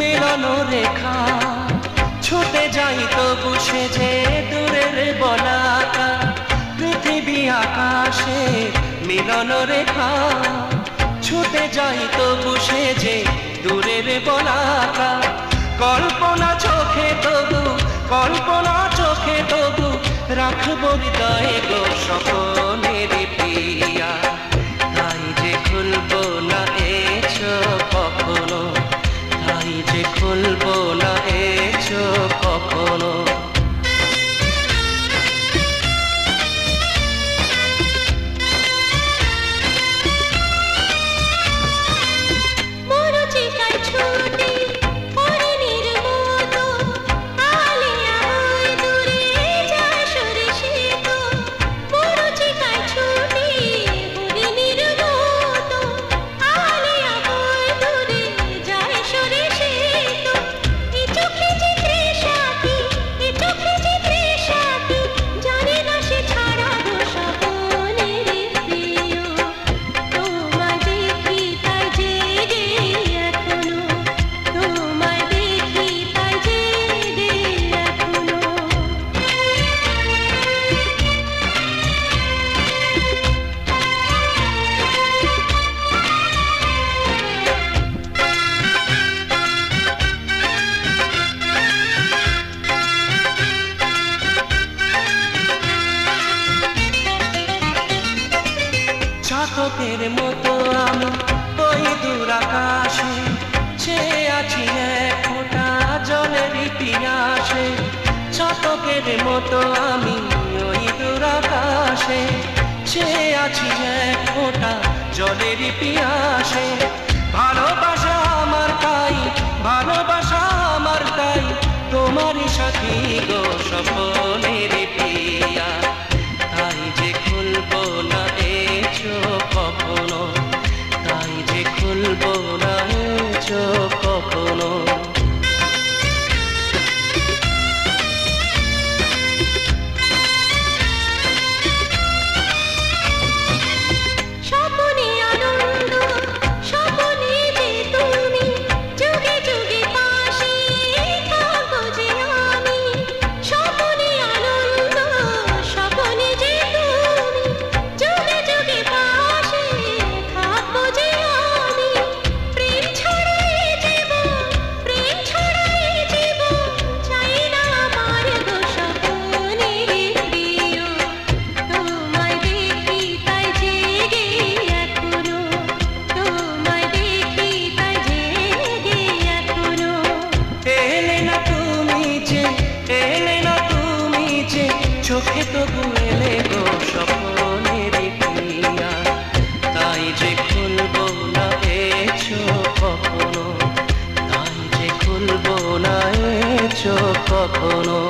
মেলানো রেখা। ছুটে যাই তো বুঝে যে দূরের বলাকা পৃথিবী আকাশে মিলন রেখা। ছুটে যাই তো বুঝে যে দূরের বলাকা কল্পনা চোখে তবু, কল্পনা চোখে তবু রাখব হৃদয়ে গো চাতকের মতো আমি ওই দূর আকাশে চেয়ে আছি এক ফোঁটা জলের পিয়াসে চাতকের মতো আমি ওই দূর আকাশে চেয়ে আছি এক ফোঁটা জলের পিয়াসে ভালোবাসা আমার তাই, ভালোবাসা আমার তাই, তোমারই সাথী গো সপনের পিয়া তাই যে খুলবো না চোখে তো গুয়েলে গো স্বপ্নের পিয়া তাই যে খুলবো না এছো কখনো, তাই যে খুলবো না এছো কখনো।